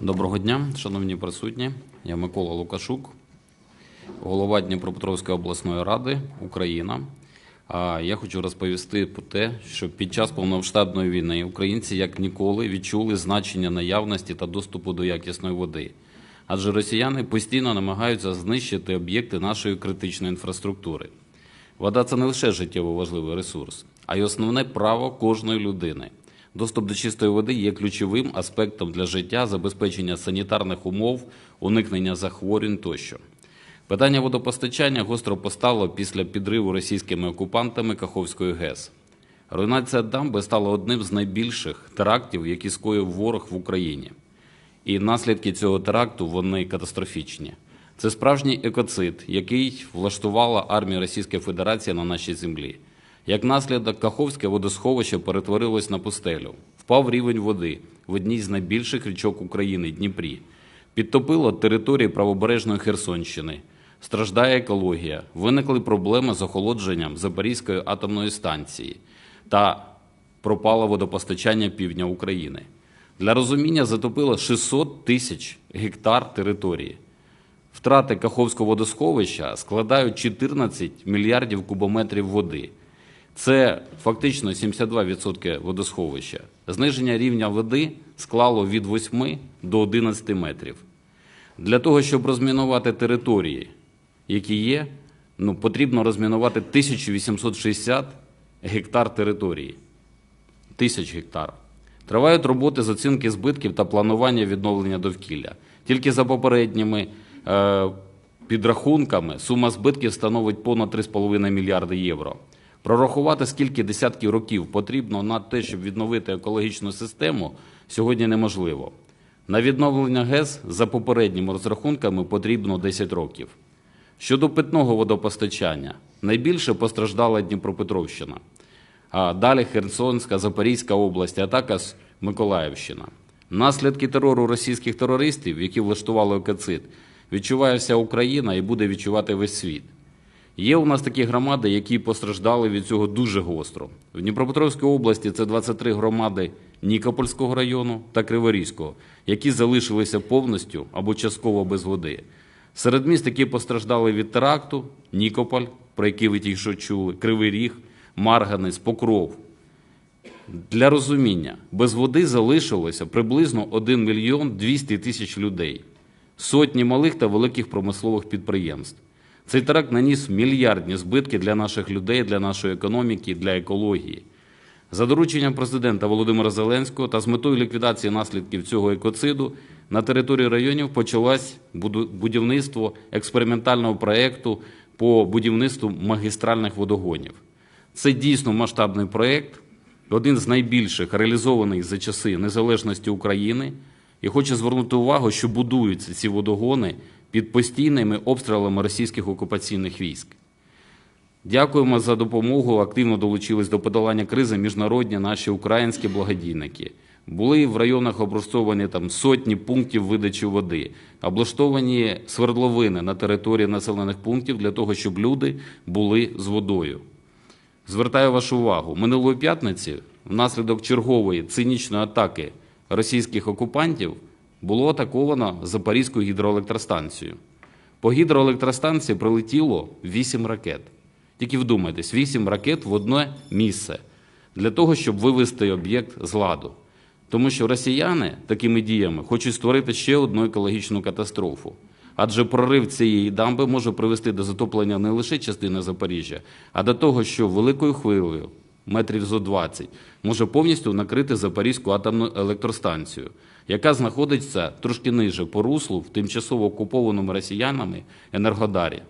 Доброго дня, шановні присутні. Я Микола Лукашук, голова Дніпропетровської обласної ради Україна. А Я хочу розповісти про те, що під час повномасштабної війни українці як ніколи відчули значення наявності та доступу до якісної води. Адже росіяни постійно намагаються знищити об'єкти нашої критичної інфраструктури. Вода це не лише життєво важливий ресурс, а й основне право кожної людини. Доступ до чистої води є ключовим аспектом для життя, забезпечення санітарних умов, уникнення захворювань тощо. Питання водопостачання гостро постало після підриву російськими окупантами Каховської ГЕС. Руйнація дамби стала одним з найбільших терактів, які скоїв ворог в Україні. І наслідки цього теракту вони катастрофічні. Це справжній екоцид, який влаштувала армія Російської Федерації на нашій землі. Як наслідок, Каховське водосховище перетворилось на пустелю. Впав рівень води в одній з найбільших річок України Дніпрі. Підтопило території правобережної Херсонщини. Страждає екологія. Виникли проблеми з охолодженням Запорізької атомної станції та пропало водопостачання півдня України. Для розуміння затопило 600 тисяч гектар території. Втрати Каховського водосховища складають 14 мільярдів кубометрів води. Це фактично 72% водосховища. Зниження рівня води склало від 8 до 11 метрів. Для того, щоб розмінувати території, які є, ну, потрібно розмінувати 1860 гектар території. Тисяч гектар. Тривають роботи з оцінки збитків та планування відновлення довкілля. Тільки за попередніми е, підрахунками сума збитків становить понад 3,5 мільярди євро. Прорахувати, скільки десятків років потрібно на те, щоб відновити екологічну систему, сьогодні неможливо. На відновлення ГЕС за попередніми розрахунками потрібно 10 років. Щодо питного водопостачання, найбільше постраждала Дніпропетровщина, а далі Херсонська, Запорізька область, а також Миколаївщина. Наслідки терору російських терористів, які влаштували екоцид, відчуває вся Україна і буде відчувати весь світ. Є у нас такі громади, які постраждали від цього дуже гостро. В Дніпропетровській області це 23 громади Нікопольського району та Криворізького, які залишилися повністю або частково без води. Серед міст, які постраждали від теракту, Нікополь, про який ви тільки що чули, Кривий Ріг, Марганець, Покров. Для розуміння, без води залишилося приблизно 1 мільйон 200 тисяч людей, сотні малих та великих промислових підприємств. Цей теракт наніс мільярдні збитки для наших людей, для нашої економіки, для екології. За дорученням президента Володимира Зеленського та з метою ліквідації наслідків цього екоциду на території районів почалось будівництво експериментального проєкту по будівництву магістральних водогонів. Це дійсно масштабний проєкт, один з найбільших реалізованих за часи незалежності України. І хочу звернути увагу, що будуються ці водогони під постійними обстрілами російських окупаційних військ. Дякуємо за допомогу. Активно долучились до подолання кризи міжнародні наші українські благодійники. Були в районах облаштовані там сотні пунктів видачі води, облаштовані свердловини на території населених пунктів для того, щоб люди були з водою. Звертаю вашу увагу, минулої п'ятниці, внаслідок чергової цинічної атаки російських окупантів, було атаковано Запорізьку гідроелектростанцію. По гідроелектростанції прилетіло 8 ракет. Тільки вдумайтесь, 8 ракет в одне місце для того, щоб вивести об'єкт з ладу. Тому що росіяни такими діями хочуть створити ще одну екологічну катастрофу. Адже прорив цієї дамби може привести до затоплення не лише частини Запоріжжя, а до того, що великою хвилею, метрів зо 20, може повністю накрити Запорізьку атомну електростанцію, яка знаходиться трошки ниже по руслу в тимчасово окупованому росіянами Енергодарі.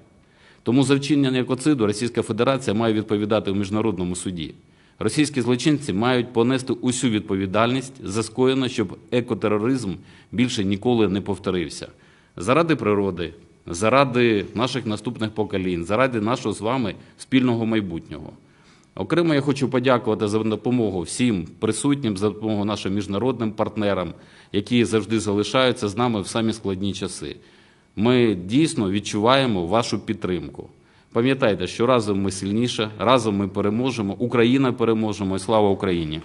Тому за вчинення екоциду Російська Федерація має відповідати в міжнародному суді. Російські злочинці мають понести усю відповідальність за скоєно, щоб екотероризм більше ніколи не повторився. Заради природи, заради наших наступних поколінь, заради нашого з вами спільного майбутнього. Окремо я хочу подякувати за допомогу всім присутнім, за допомогу нашим міжнародним партнерам, які завжди залишаються з нами в самі складні часи. Ми дійсно відчуваємо вашу підтримку. Пам'ятайте, що разом ми сильніше, разом ми переможемо, Україна переможемо і слава Україні!